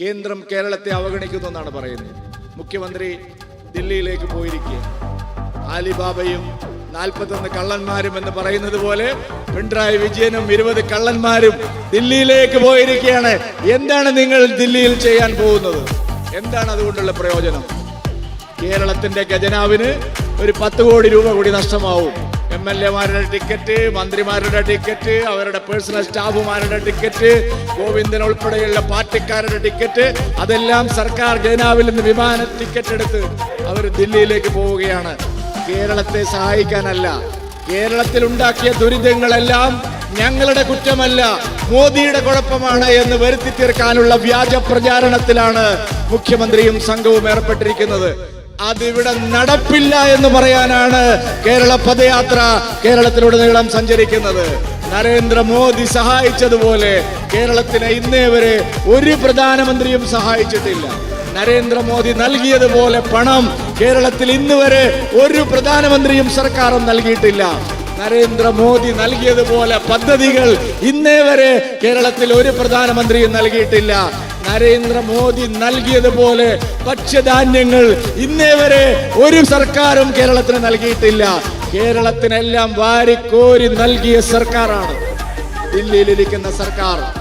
കേന്ദ്രം കേരളത്തെ അവഗണിക്കുന്നു എന്നാണ് പറയുന്നത്. മുഖ്യമന്ത്രി ദില്ലിയിലേക്ക് പോയിരിക്കുക ആലിബാബയും നാൽപ്പത്തൊന്ന് കള്ളന്മാരും എന്ന് പറയുന്നത് പോലെ പിണറായി വിജയനും ഇരുപത് കള്ളന്മാരും ദില്ലിയിലേക്ക് പോയിരിക്കുകയാണ് എന്താണ് നിങ്ങൾ ദില്ലിയിൽ ചെയ്യാൻ പോകുന്നത്? എന്താണ് അതുകൊണ്ടുള്ള പ്രയോജനം? കേരളത്തിന്റെ ഖജനാവിന് ഒരു പത്ത് കോടി രൂപ കൂടി നഷ്ടമാവും. എം എൽ എമാരുടെ ടിക്കറ്റ് മന്ത്രിമാരുടെ ടിക്കറ്റ് അവരുടെ പേഴ്സണൽ സ്റ്റാഫുമാരുടെ ടിക്കറ്റ് ഗോവിന്ദൻ ഉൾപ്പെടെയുള്ള പാർട്ടിക്കാരുടെ ടിക്കറ്റ് അതെല്ലാം സർക്കാർ ഖജനാവിൽ നിന്ന് വിമാന ടിക്കറ്റ് എടുത്ത് അവർ ദില്ലിയിലേക്ക് പോവുകയാണ്. കേരളത്തെ സഹായിക്കാനല്ല. കേരളത്തിൽ ഉണ്ടാക്കിയ ദുരിതങ്ങളെല്ലാം ഞങ്ങളുടെ കുറ്റമല്ല മോദിയുടെ കുഴപ്പമാണ് എന്ന് വരുത്തി തീർക്കാനുള്ള വ്യാജ പ്രചാരണത്തിലാണ് മുഖ്യമന്ത്രിയും സംഘവും ഏർപ്പെട്ടിരിക്കുന്നത്. അതിവിടെ നടപ്പില്ല എന്ന് പറയാനാണ് കേരള പദയാത്ര കേരളത്തിലുടനീളം സഞ്ചരിക്കുന്നത്. നരേന്ദ്രമോദി സഹായിച്ചതുപോലെ കേരളത്തിന് ഇന്നേ വരെ ഒരു പ്രധാനമന്ത്രിയും സഹായിച്ചിട്ടില്ല. നരേന്ദ്രമോദി നൽകിയതുപോലെ പണം കേരളത്തിൽ ഇന്ന് വരെ ഒരു പ്രധാനമന്ത്രിയും സർക്കാരും നൽകിയിട്ടില്ല. നരേന്ദ്രമോദി നൽകിയതുപോലെ പദ്ധതികൾ ഇന്നേ വരെ കേരളത്തിൽ ഒരു പ്രധാനമന്ത്രിയും നൽകിയിട്ടില്ല. നരേന്ദ്രമോദി നൽകിയതുപോലെ ഭക്ഷ്യധാന്യങ്ങൾ ഇന്നേ വരെ ഒരു സർക്കാരും കേരളത്തിന് നൽകിയിട്ടില്ല. കേരളത്തിനെല്ലാം വാരിക്കോരി നൽകിയ സർക്കാരാണ്. ദില്ലിയിലിരിക്കുന്ന സർക്കാർ.